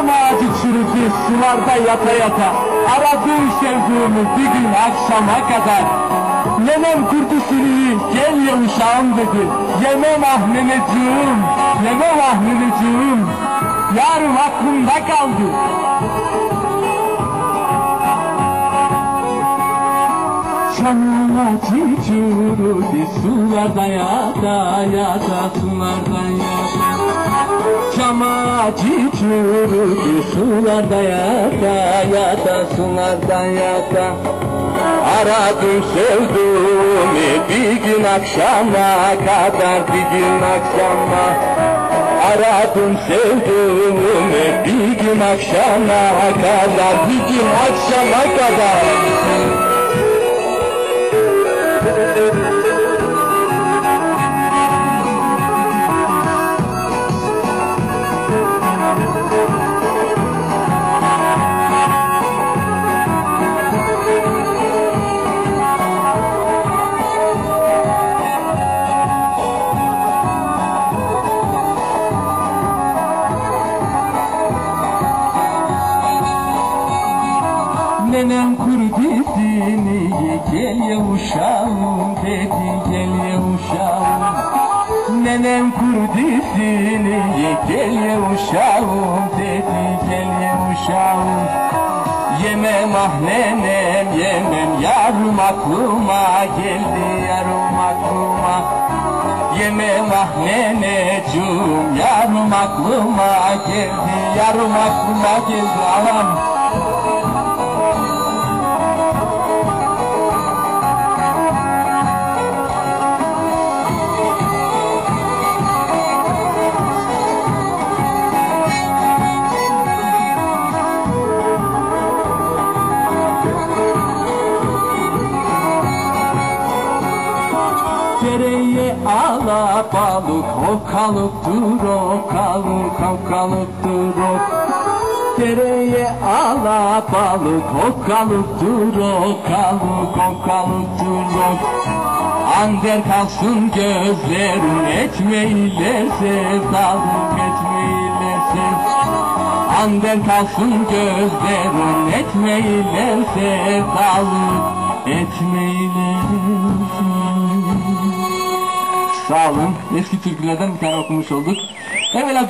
Çam ağacı çürüdü sularda yata yata Aradım sevdiğimi bir gün akşama kadar. Nenem kurdu sürüyü gel ye uşağım dedi. Yemem ah neneciğim, yemem ah neneciğim Yarım aklımda kaldı. Çam ağacı çürüdü sularda yata yata sularda yata Ağacı çürüdü sularda yata yata sularda yata Aradım sevduğumu bir gün akşama kadar bir gün akşama. Aradım sevduğumu bir gün akşama kadar bir gün akşama kadar Nenem kurdu dini gel ye uşağım? dedi gel ye uşağım. Nenem kurdu dini gel ye uşağım? dedi gel ye uşağım. Yemem ah nenem yemem yarım aklıma geldi yarım aklıma. Yemem ah neneciğim yarım aklıma geldi yarım aklıma geldi. Anam Ala balık Okalıktır okalık okalıktır ok Dereye ala balık Okalıktır okalık okalıktır ok Ander kalsın gözlerin etmeyle sevdalık etmeyle sev Ander kalsın gözlerin etmeyle sevdalık etmeyle Sağ olun. Eski türkülerden bir tane okumuş olduk. Evvela